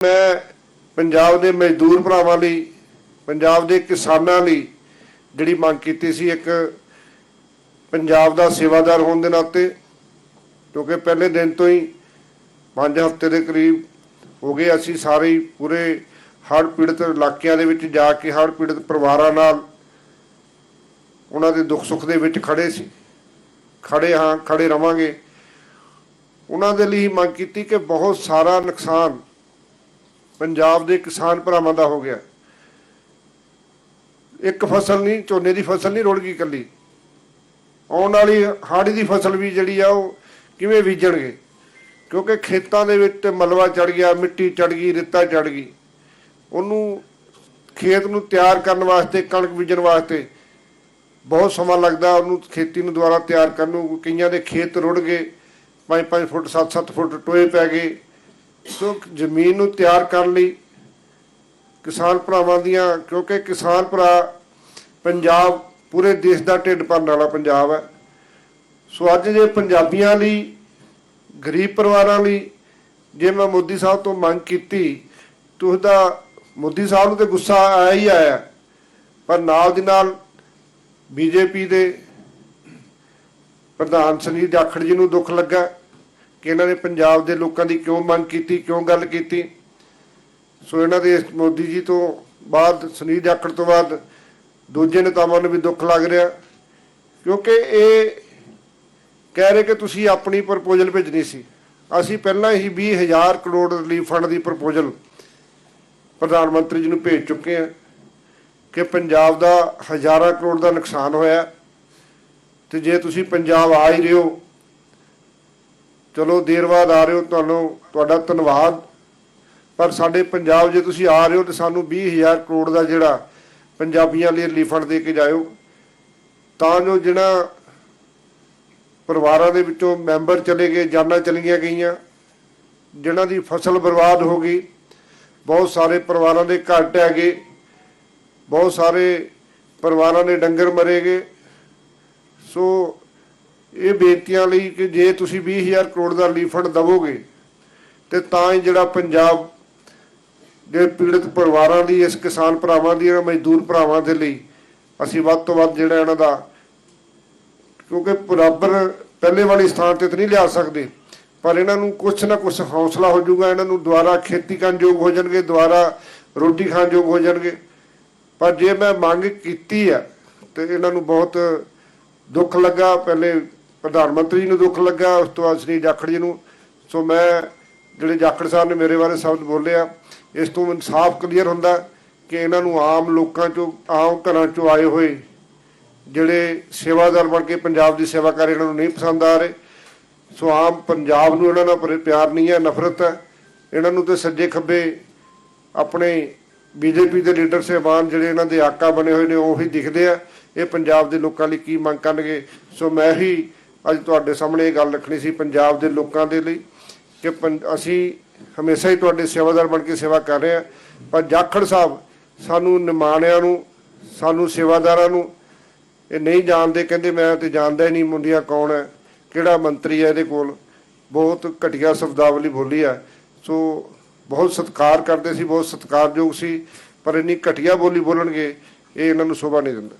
ਮੈਂ ਪੰਜਾਬ ਦੇ ਮਜ਼ਦੂਰ ਭਰਾਵਾਂ ਲਈ, ਪੰਜਾਬ ਦੇ ਕਿਸਾਨਾਂ ਲਈ ਜਿਹੜੀ ਮੰਗ ਕੀਤੀ ਸੀ, ਇੱਕ ਪੰਜਾਬ ਦਾ ਸੇਵਾਦਾਰ ਹੋਣ ਦੇ ਨਾਤੇ, ਕਿਉਂਕਿ ਪਹਿਲੇ ਦਿਨ ਤੋਂ ਹੀ 5 ਹਫ਼ਤੇ ਦੇ ਕਰੀਬ ਹੋ ਗਏ, ਅਸੀਂ ਸਾਰੇ ਹੀ ਪੂਰੇ ਹੜ੍ਹ ਪੀੜਤ ਇਲਾਕਿਆਂ ਦੇ ਵਿੱਚ ਜਾ ਕੇ, ਹੜ੍ਹ ਪੀੜਤ ਪਰਿਵਾਰਾਂ ਨਾਲ ਉਹਨਾਂ ਦੇ ਦੁੱਖ ਸੁੱਖ ਦੇ ਵਿੱਚ ਖੜੇ ਸੀ। ਖੜੇ ਹਾਂ ਖੜੇ ਰਵਾਂਗੇ। ਉਹਨਾਂ ਦੇ ਲਈ ਮੰਗ ਕੀਤੀ ਕਿ ਬਹੁਤ ਸਾਰਾ ਨੁਕਸਾਨ ਪੰਜਾਬ ਦੇ ਕਿਸਾਨ ਭਰਾਵਾਂ ਦਾ ਹੋ ਗਿਆ। ਇੱਕ ਫਸਲ ਨਹੀਂ, ਝੋਨੇ ਦੀ ਫਸਲ ਨਹੀਂ ਰੁੜ ਗਈ ਇਕੱਲੀ। ਆਉਣ ਵਾਲੀ ਹਾੜੀ ਦੀ ਫਸਲ ਵੀ ਜਿਹੜੀ ਆ, ਉਹ ਕਿਵੇਂ ਬੀਜਣਗੇ? ਕਿਉਂਕਿ ਖੇਤਾਂ ਦੇ ਵਿੱਚ ਮਲਵਾ ਚੜ ਗਿਆ, ਮਿੱਟੀ ਚੜ ਗਈ, ਰੇਤਾ ਚੜ ਗਈ। ਉਹਨੂੰ ਖੇਤ ਨੂੰ ਤਿਆਰ ਕਰਨ ਵਾਸਤੇ, ਕਣਕ ਬੀਜਣ ਵਾਸਤੇ ਬਹੁਤ ਸਮਾਂ ਲੱਗਦਾ, ਉਹਨੂੰ ਖੇਤੀ ਨੂੰ ਦੁਬਾਰਾ ਤਿਆਰ ਕਰਨ ਨੂੰ। ਕਈਆਂ ਦੇ ਖੇਤ ਰੁੜ ਗਏ 5-5 ਫੁੱਟ 7-7 ਫੁੱਟ ਟੋਏ ਪੈ ਗਏ। ਸੋ ਜ਼ਮੀਨ ਨੂੰ ਤਿਆਰ ਕਰਨ ਲਈ ਕਿਸਾਨ ਭਰਾਵਾਂ ਦੀਆਂ, ਕਿਉਂਕਿ ਕਿਸਾਨ ਭਰਾ ਪੰਜਾਬ, ਪੂਰੇ ਦੇਸ਼ ਦਾ ਢਿੱਡ ਭਰਨ ਵਾਲਾ ਪੰਜਾਬ ਹੈ। ਸੋ ਅੱਜ ਜੇ ਪੰਜਾਬੀਆਂ ਲਈ, ਗਰੀਬ ਪਰਿਵਾਰਾਂ ਲਈ ਜੇ ਮੈਂ ਮੋਦੀ ਸਾਹਿਬ ਤੋਂ ਮੰਗ ਕੀਤੀ, ਤਾਂ ਮੋਦੀ ਸਾਹਿਬ ਨੂੰ ਤੇ ਗੁੱਸਾ ਆਇਆ ਹੀ ਆਇਆ। ਪਰ ਨਾਲ ਦੀ ਨਾਲ ਬੀਜੇਪੀ ਦੇ ਪ੍ਰਧਾਨ ਸੰਜੀਤ ਜਾਖੜ ਜੀ ਨੂੰ ਦੁੱਖ ਲੱਗਾ। ਕਿ ਇਹਨਾਂ ਨੇ ਪੰਜਾਬ ਦੇ ਲੋਕਾਂ ਦੀ ਕਿਉਂ ਮੰਗ ਕੀਤੀ, ਕਿਉਂ ਗੱਲ ਕੀਤੀ? ਸੋ ਇਹਨਾਂ ਦੇ ਮੋਦੀ ਜੀ ਤੋਂ ਬਾਅਦ, ਸੁਨੀਲ ਜਾਖੜ ਤੋਂ ਬਾਅਦ ਦੂਜੇ ਨੇਤਾਵਾਂ ਨੂੰ ਵੀ ਦੁੱਖ ਲੱਗ ਰਿਹਾ। ਕਿਉਂਕਿ ਇਹ ਕਹਿ ਰਹੇ ਕਿ ਤੁਸੀਂ ਆਪਣੀ ਪ੍ਰਪੋਜ਼ਲ ਭੇਜਣੀ ਸੀ। ਅਸੀਂ ਪਹਿਲਾਂ ਹੀ 20000 ਕਰੋੜ ਰਿਲੀਫ ਫੰਡ ਦੀ ਪ੍ਰਪੋਜ਼ਲ ਪ੍ਰਧਾਨ ਮੰਤਰੀ ਜੀ ਨੂੰ ਭੇਜ ਚੁੱਕੇ ਹਾਂ ਕਿ ਪੰਜਾਬ ਦਾ ਹਜ਼ਾਰਾਂ ਕਰੋੜ ਦਾ ਨੁਕਸਾਨ ਹੋਇਆ ਤੇ ਜੇ ਤੁਸੀਂ ਪੰਜਾਬ ਆ ਹੀ ਰਹੇ ਹੋ ਚਲੋ ਦੇਰ ਬਾਅਦ ਆ ਰਹੇ ਹੋ ਤੁਹਾਨੂੰ ਤੁਹਾਡਾ ਧੰਨਵਾਦ। ਪਰ ਸਾਡੇ ਪੰਜਾਬ ਜੇ ਤੁਸੀਂ ਆ ਰਹੇ ਹੋ ਤੇ ਸਾਨੂੰ 20000 ਕਰੋੜ ਦਾ ਜਿਹੜਾ ਪੰਜਾਬੀਆਂ ਲਈ ਰਿਲੀਫ ਫੰਡ ਦੇ ਕੇ ਜਾਇਓ, ਤਾਂ ਜੋ ਜਿਹੜਾ ਪਰਿਵਾਰਾਂ ਦੇ ਵਿੱਚੋਂ ਮੈਂਬਰ ਚਲੇ ਗਏ, ਜਾਨਾਂ ਚਲੀਆਂ ਗਈਆਂ, ਜਿਨ੍ਹਾਂ ਦੀ ਫਸਲ ਬਰਬਾਦ ਹੋ ਗਈ, ਬਹੁਤ ਸਾਰੇ ਪਰਿਵਾਰਾਂ ਦੇ ਘਰ ਢਹਿ ਗਏ, ਬਹੁਤ ਸਾਰੇ ਪਰਿਵਾਰਾਂ ਦੇ ਡੰਗਰ ਮਰੇ ਗਏ। ਸੋ ਇਹ ਬੇਨਤੀਆਂ ਲਈ ਕਿ ਜੇ ਤੁਸੀਂ 20000 ਕਰੋੜ ਦਾ ਰਿਲੀਫ ਫੰਡ ਦਵੋਗੇ, ਤੇ ਤਾਂ ਹੀ ਜਿਹੜਾ ਪੰਜਾਬ ਦੇ ਪੀੜਤ ਪਰਿਵਾਰਾਂ ਲਈ, ਇਸ ਕਿਸਾਨ ਭਰਾਵਾਂ ਦੀ ਇਹਨਾਂ ਮਜ਼ਦੂਰ ਭਰਾਵਾਂ ਦੇ ਲਈ ਅਸੀਂ ਵੱਧ ਤੋਂ ਵੱਧ ਜਿਹੜਾ ਇਹਨਾਂ ਦਾ, ਕਿਉਂਕਿ ਬਰਾਬਰ ਪਹਿਲੇ ਵਾਲੇ ਸਥਾਨ ਤੇ ਤਾਂ ਨਹੀਂ ਲਿਆ ਸਕਦੇ, ਪਰ ਇਹਨਾਂ ਨੂੰ ਕੁਛ ਨਾ ਕੁਛ ਹੌਸਲਾ ਹੋ ਜਾਊਗਾ, ਇਹਨਾਂ ਨੂੰ ਦੁਬਾਰਾ ਖੇਤੀ ਕਰਨ ਯੋਗ ਹੋ ਜਾਣਗੇ, ਦੁਬਾਰਾ ਰੋਟੀ ਖਾਣ ਯੋਗ ਹੋ ਜਾਣਗੇ। ਪਰ ਜੇ ਮੈਂ ਮੰਗ ਕੀਤੀ ਆ, ਤੇ ਇਹਨਾਂ ਨੂੰ ਬਹੁਤ ਦੁੱਖ ਲੱਗਾ, ਪਹਿਲੇ ਪ੍ਰਧਾਨ ਮੰਤਰੀ ਜੀ ਨੂੰ ਦੁੱਖ ਲੱਗਾ, ਉਸ ਤੋਂ ਬਾਅਦ ਸ੍ਰੀ ਜਾਖੜ ਜੀ ਨੂੰ। ਸੋ ਮੈਂ, ਜਿਹੜੇ ਜਾਖੜ ਸਾਹਿਬ ਨੇ ਮੇਰੇ ਬਾਰੇ ਸ਼ਬਦ ਬੋਲੇ ਆ ਇਸ ਤੋਂ ਇਨਸਾਫ ਕਲੀਅਰ ਹੁੰਦਾ ਕਿ ਇਹਨਾਂ ਨੂੰ ਆਮ ਲੋਕਾਂ ਚੋਂ, ਆਮ ਘਰਾਂ ਚੋਂ ਆਏ ਹੋਏ ਜਿਹੜੇ ਸੇਵਾਦਾਰ ਬਣ ਕੇ ਪੰਜਾਬ ਦੀ ਸੇਵਾ ਕਰ ਰਹੇ ਇਹਨਾਂ ਨੂੰ ਨਹੀਂ ਪਸੰਦ ਆ ਰਹੇ। ਸੋ ਆਮ ਪੰਜਾਬ ਨੂੰ ਇਹਨਾਂ ਨਾਲ ਪਿਆਰ ਨਹੀਂ ਹੈ, ਨਫ਼ਰਤ ਹੈ। ਇਹਨਾਂ ਨੂੰ ਤੇ ਸੱਜੇ ਖੱਬੇ ਆਪਣੇ ਬੀਜੇਪੀ ਦੇ ਲੀਡਰ ਸਹਿਬਾਨ ਜਿਹੜੇ ਇਹਨਾਂ ਦੇ ਆਕਾ ਬਣੇ ਹੋਏ ਨੇ, ਉਹ ਹੀ ਦਿਖਦੇ ਆ, ਇਹ ਪੰਜਾਬ ਦੇ ਲੋਕਾਂ ਲਈ ਕੀ ਮੰਗ ਕਰਨਗੇ। ਸੋ ਮੈਂ ਹੀ ਅੱਜ ਤੁਹਾਡੇ ਸਾਹਮਣੇ ਇਹ ਗੱਲ ਰੱਖਣੀ ਸੀ ਪੰਜਾਬ ਦੇ ਲੋਕਾਂ ਦੇ ਲਈ ਕਿ ਪੰ- ਅਸੀਂ ਹਮੇਸ਼ਾ ਹੀ ਤੁਹਾਡੇ ਸੇਵਾਦਾਰ ਬਣ ਕੇ ਸੇਵਾ ਕਰ ਰਹੇ ਹਾਂ। ਪਰ ਜਾਖੜ ਸਾਹਿਬ ਸਾਨੂੰ ਨਿਮਾਣਿਆਂ ਨੂੰ, ਸਾਨੂੰ ਸੇਵਾਦਾਰਾਂ ਨੂੰ ਇਹ ਨਹੀਂ ਜਾਣਦੇ, ਕਹਿੰਦੇ ਮੈਂ ਤੇ ਜਾਣਦਾ ਹੀ ਨਹੀਂ ਮੁੰਡੀਆਂ ਕੌਣ ਹੈ, ਕਿਹੜਾ ਮੰਤਰੀ ਹੈ ਇਹਦੇ ਕੋਲ। ਬਹੁਤ ਘਟੀਆ ਸ਼ਬਦਾਵਲੀ ਬੋਲੀ ਹੈ। ਸੋ ਬਹੁਤ ਸਤਿਕਾਰ ਕਰਦੇ ਸੀ, ਬਹੁਤ ਸਤਿਕਾਰਯੋਗ ਸੀ, ਪਰ ਇੰਨੀ ਘਟੀਆ ਬੋਲੀ ਬੋਲਣਗੇ, ਇਹ ਇਹਨਾਂ ਨੂੰ ਸ਼ੋਭਾ ਨਹੀਂ ਦਿੰਦਾ।